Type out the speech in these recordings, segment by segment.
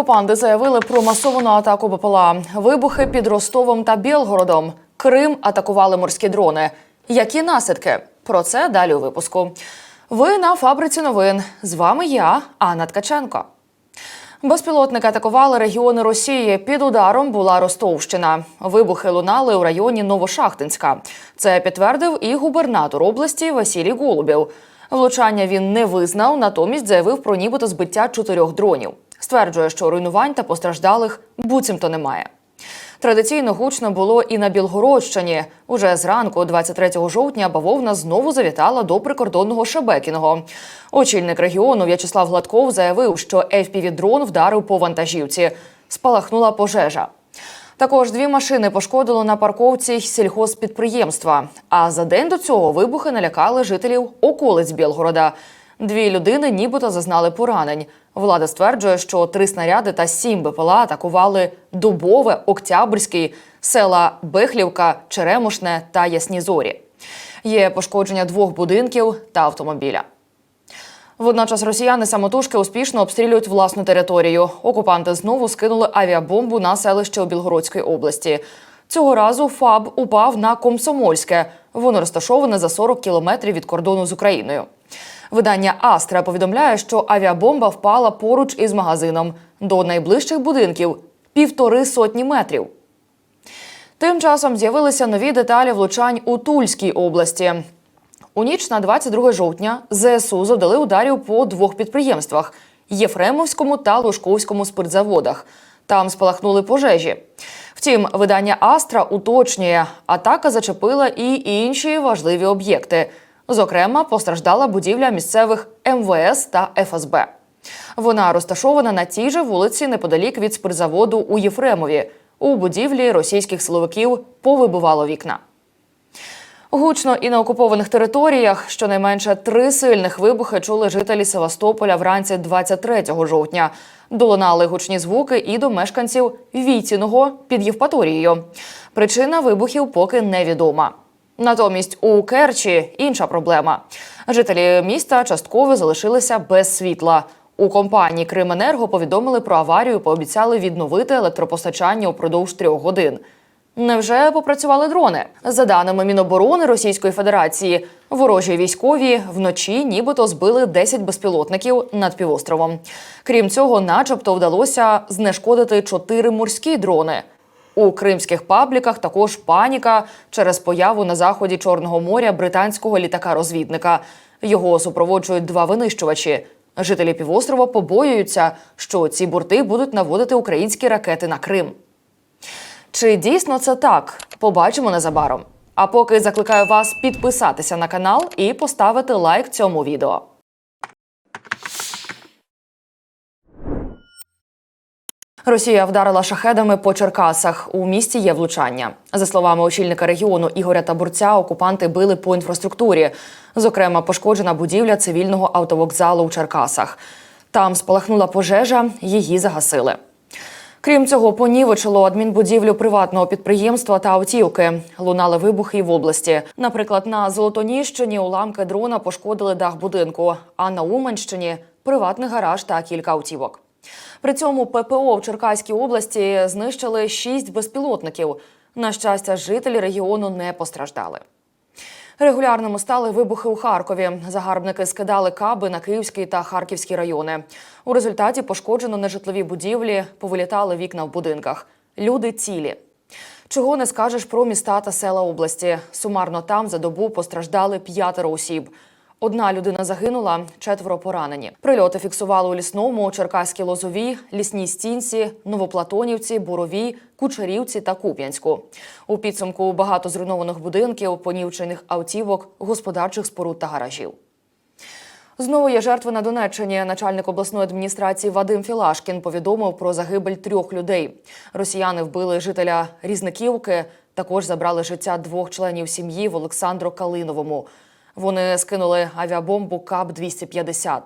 Окупанти заявили про масовану атаку БПЛА, вибухи під Ростовом та Білгородом. Крим атакували морські дрони. Які наслідки? Про це далі у випуску. Ви на фабриці новин. З вами я, Анна Ткаченко. Безпілотники атакували регіони Росії. Під ударом була Ростовщина. Вибухи лунали у районі Новошахтинська. Це підтвердив і губернатор області Василій Голубєв. Влучання він не визнав, натомість заявив про нібито збиття чотирьох дронів. Стверджує, що руйнувань та постраждалих буцімто немає. Традиційно гучно було і на Білгородщині. Уже зранку, 23 жовтня, бавовна знову завітала до прикордонного Шебекіного. Очільник регіону В'ячеслав Гладков заявив, що FPV-дрон вдарив по вантажівці. Спалахнула пожежа. Також дві машини пошкодило на парковці сільхозпідприємства. А за день до цього вибухи налякали жителів околиць Білгорода. Дві людини нібито зазнали поранень. Влада стверджує, що три снаряди та сім БПЛА атакували Дубове, Октябрьський, села Бехлівка, Черемошне та Ясні Зорі. Є пошкодження двох будинків та автомобіля. Водночас росіяни самотужки успішно обстрілюють власну територію. Окупанти знову скинули авіабомбу на селище у Білгородській області. Цього разу ФАБ упав на Комсомольське. Воно розташоване за 40 кілометрів від кордону з Україною. Видання Астра повідомляє, що авіабомба впала поруч із магазином до найближчих будинків півтори сотні метрів. Тим часом з'явилися нові деталі влучань у Тульській області. У ніч на 22 жовтня ЗСУ завдали ударів по двох підприємствах Єфремовському та Лужковському спиртзаводах. Там спалахнули пожежі. Втім, видання Астра уточнює, атака зачепила і інші важливі об'єкти. Зокрема, постраждала будівля місцевих МВС та ФСБ. Вона розташована на тій же вулиці неподалік від спиртзаводу у Єфремові. У будівлі російських силовиків повибивало вікна. Гучно і на окупованих територіях щонайменше три сильних вибухи чули жителі Севастополя вранці 23 жовтня. Долунали гучні звуки і до мешканців Війціного під Євпаторією. Причина вибухів поки невідома. Натомість у Керчі інша проблема. Жителі міста частково залишилися без світла. У компанії Крименерго повідомили про аварію, пообіцяли відновити електропостачання упродовж трьох годин. Невже попрацювали дрони? За даними Міноборони Російської Федерації, ворожі військові вночі нібито збили 10 безпілотників над півостровом. Крім цього, начебто вдалося знешкодити 4 морські дрони. У кримських пабліках також паніка через появу на заході Чорного моря британського літака-розвідника. Його супроводжують два винищувачі. Жителі півострова побоюються, що ці борти будуть наводити українські ракети на Крим. Чи дійсно це так? Побачимо незабаром. А поки закликаю вас підписатися на канал і поставити лайк цьому відео. Росія вдарила шахедами по Черкасах. У місті є влучання. За словами очільника регіону Ігоря Табурця, окупанти били по інфраструктурі. Зокрема, пошкоджена будівля цивільного автовокзалу у Черкасах. Там спалахнула пожежа, її загасили. Крім цього, понівечило адмінбудівлю приватного підприємства та автівки. Лунали вибухи й в області. Наприклад, на Золотоніщині уламки дрона пошкодили дах будинку, а на Уманщині приватний гараж та кілька автівок. При цьому ППО в Черкаській області знищили шість безпілотників. На щастя, жителі регіону не постраждали. Регулярними стали вибухи у Харкові. Загарбники скидали каби на Київський та Харківський райони. У результаті пошкоджено нежитлові будівлі, повилітали вікна в будинках. Люди цілі. Чого не скажеш про міста та села області. Сумарно там за добу постраждали п'ятеро осіб. Одна людина загинула, четверо поранені. Прильоти фіксували у лісному, Черкаській Лозовій, Лісній Стінці, Новоплатонівці, Буровій, Кучерівці та Куп'янську. У підсумку багато зруйнованих будинків, понівчених автівок, господарчих споруд та гаражів. Знову є жертви на Донеччині. Начальник обласної адміністрації Вадим Філашкін повідомив про загибель трьох людей. Росіяни вбили жителя Різниківки. Також забрали життя двох членів сім'ї в Олександру Калиновому. Вони скинули авіабомбу КАП-250.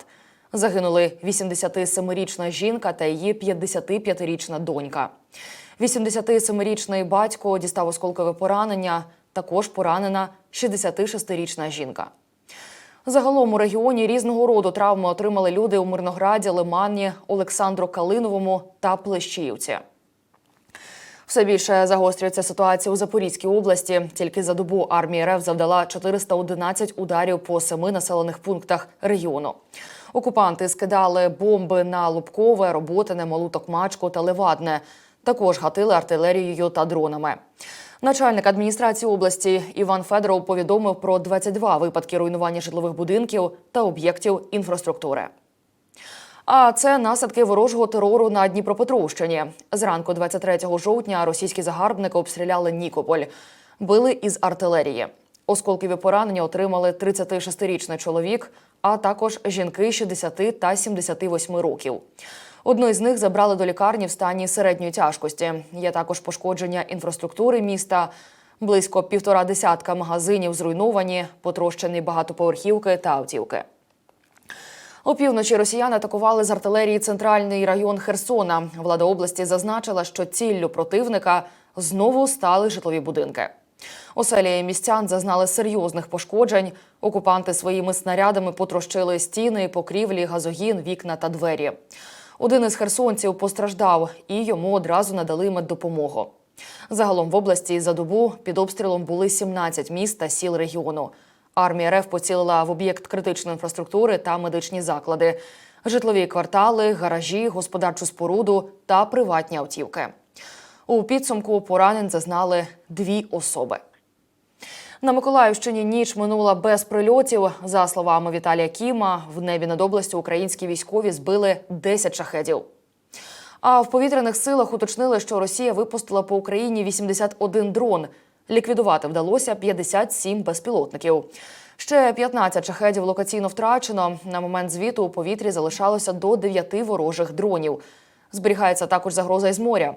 Загинули 87-річна жінка та її 55-річна донька. 87-річний батько дістав осколкове поранення. Також поранена 66-річна жінка. Загалом у регіоні різного роду травми отримали люди у Мирнограді, Лимані, Олександру Калиновому та Плещіївці. Все більше загострюється ситуація у Запорізькій області. Тільки за добу армія РФ завдала 411 ударів по семи населених пунктах регіону. Окупанти скидали бомби на Лубкове, Роботине, Малуток-Мачку та Левадне. Також гатили артилерією та дронами. Начальник адміністрації області Іван Федоров повідомив про 22 випадки руйнування житлових будинків та об'єктів інфраструктури. А це наслідки ворожого терору на Дніпропетровщині. Зранку 23 жовтня російські загарбники обстріляли Нікополь, били із артилерії. Осколкові поранення отримали 36-річний чоловік, а також жінки 60 та 78 років. Одну із них забрали до лікарні в стані середньої тяжкості. Є також пошкодження інфраструктури міста. Близько півтора десятка магазинів зруйновані, потрощені багатоповерхівки та автівки. Опівночі росіяни атакували з артилерії центральний район Херсона. Влада області зазначила, що ціллю противника знову стали житлові будинки. Оселі містян зазнали серйозних пошкоджень. Окупанти своїми снарядами потрощили стіни, покрівлі, газогін, вікна та двері. Один із херсонців постраждав, і йому одразу надали меддопомогу. Загалом в області за добу під обстрілом були 17 міст та сіл регіону. Армія РФ поцілила в об'єкт критичної інфраструктури та медичні заклади, житлові квартали, гаражі, господарчу споруду та приватні автівки. У підсумку поранень зазнали дві особи. На Миколаївщині ніч минула без прильотів. За словами Віталія Кіма, в небі над областю українські військові збили 10 шахедів. А в повітряних силах уточнили, що Росія випустила по Україні 81 дрон. Ліквідувати вдалося 57 безпілотників. Ще 15 шахедів локаційно втрачено. На момент звіту у повітрі залишалося до 9 ворожих дронів. Зберігається також загроза із моря.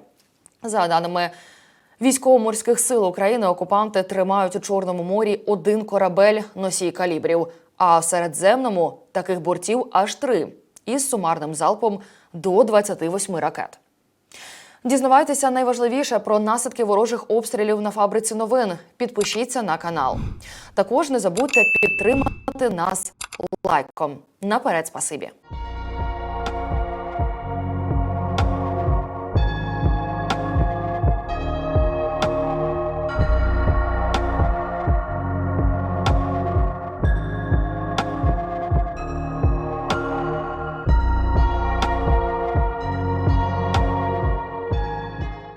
За даними військово-морських сил України, окупанти тримають у Чорному морі один корабель носій калібрів, а в Середземному таких бортів аж три із сумарним залпом до 28 ракет. Дізнавайтеся найважливіше про наслідки ворожих обстрілів на фабриці новин. Підпишіться на канал. Також не забудьте підтримати нас лайком. Наперед, спасибі.